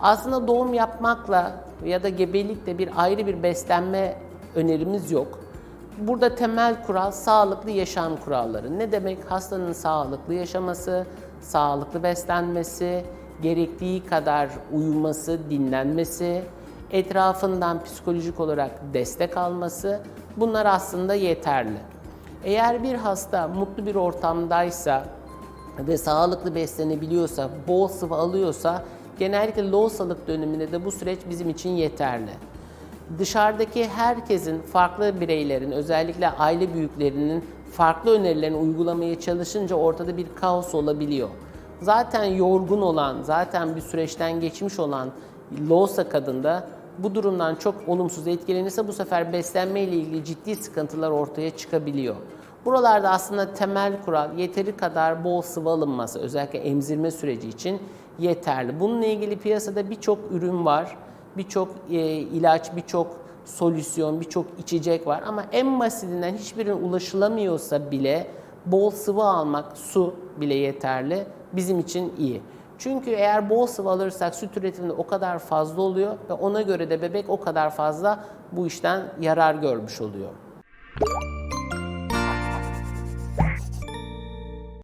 Aslında doğum yapmakla ya da gebelikle bir ayrı bir beslenme önerimiz yok. Burada temel kural sağlıklı yaşam kuralları. Ne demek? Hastanın sağlıklı yaşaması, sağlıklı beslenmesi, gerektiği kadar uyuması, dinlenmesi, etrafından psikolojik olarak destek alması bunlar aslında yeterli. Eğer bir hasta mutlu bir ortamdaysa ve sağlıklı beslenebiliyorsa, bol sıvı alıyorsa genellikle lohusalık döneminde de bu süreç bizim için yeterli. Dışarıdaki herkesin, farklı bireylerin, özellikle aile büyüklerinin farklı önerilerini uygulamaya çalışınca ortada bir kaos olabiliyor. Zaten yorgun olan, zaten bir süreçten geçmiş olan loğusa kadında bu durumdan çok olumsuz etkilenirse bu sefer beslenme ile ilgili ciddi sıkıntılar ortaya çıkabiliyor. Buralarda aslında temel kural yeteri kadar bol sıvı alınması özellikle emzirme süreci için yeterli. Bununla ilgili piyasada birçok ürün var, birçok e, ilaç, birçok solüsyon, birçok içecek var ama en basitinden hiçbirine ulaşılamıyorsa bile bol sıvı almak, su bile yeterli bizim için iyi. Çünkü eğer bol sıvı alırsak süt üretiminde o kadar fazla oluyor ve ona göre de bebek o kadar fazla bu işten yarar görmüş oluyor.